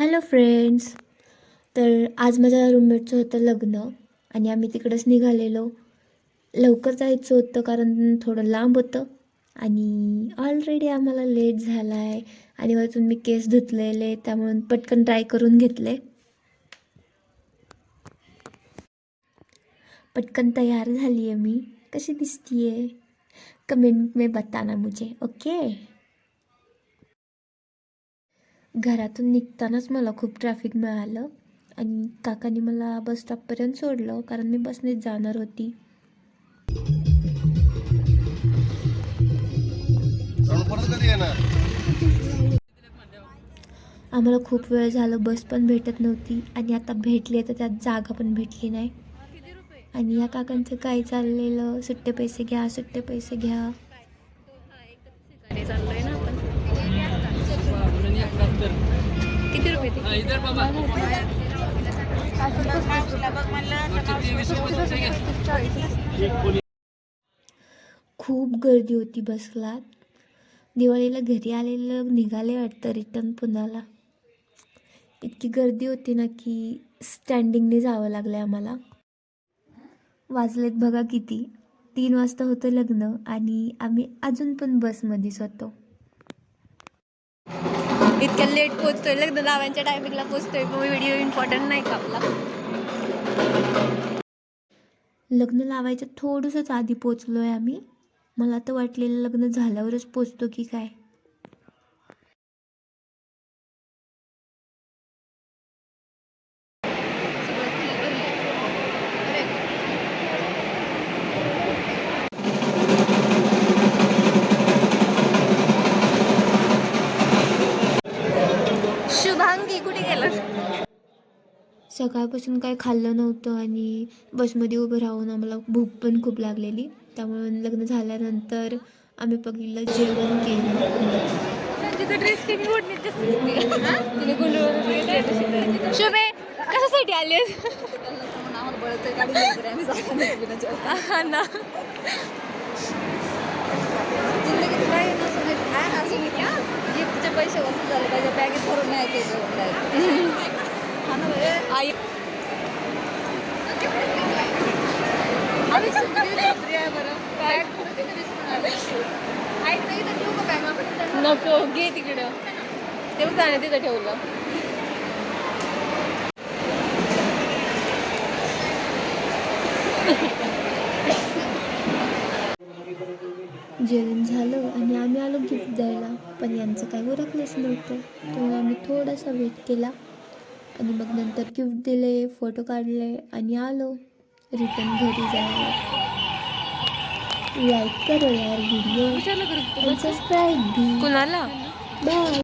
Hello friends तर आज माझ्या रूममेटचं होतं लग्न आणि आम्ही तिकडंच निघालेलो. लवकर जायचं होतं कारण थोडं लांब होतं आणि ऑलरेडी आम्हाला लेट झाला आहे आणि वरतून मी केस धुतलेले त्यामुळे पटकन ट्राय करून घेतले. पटकन तयार झाली आहे मी. कशी दिसतीये? कमेंट में बताना मुझे ओके घरातून निघतानाच मला खूप ट्रॅफिक मिळालं. आणि काकांनी मला बस स्टॉपपर्यंत सोडलं कारण मी बसनेच जाणार होती. आम्हाला खूप वेळ झालं बस पण भेटत नव्हती. आणि आता भेटली तर त्यात जागा पण भेटली नाही. आणि या काकांचं काय चाललेलं? सुट्टे पैसे घ्या सुट्टे पैसे घ्या. किती रुपये ते? खूप गर्दी होती बसला दिवाळीला घरी आलेलं निघाले वाटतं रिटर्न पुण्याला. इतकी गर्दी होती ना की स्टँडिंगने जावं लागलं आम्हाला. वाजलेत बघा किती. तीन वाजता होतं लग्न आणि आम्ही अजून पण बसमध्येच होतो इतक्या लेट पोचतोय लग्न लावायच्या टायमिंगला पोचतोय मग व्हिडिओ इम्पॉर्टंट नाही का आपला? लग्न लावायच्या थोडंसंच आधी पोचलो आहे आम्ही. मला तर वाटलेलं लग्न झाल्यावरच पोचतो की काय? गेलं सकाळपासून काय खाल्लं नव्हतं आणि बसमध्ये उभं राहून आम्हाला भूक पण खूप लागलेली. त्यामुळे लग्न झाल्यानंतर आम्ही बघितलं जेवण केलं. ड्रेस शुभे कशासाठी आली ना. इथं? नको घे तिकडं. तेव्हा जाण्यात तिथं ठेवलं जेवण झालं आणि आम्ही आलो गिफ्ट द्यायला पण यांचं काय उरकलंच नव्हतं. त्यामुळे आम्ही थोडासा वेट केला. आणि मग नंतर गिफ्ट दिले फोटो काढले आणि आलो. रिटर्न घरी जायला. लाईक करो यार व्हिडिओ सबस्क्राईब कुणाला? बाय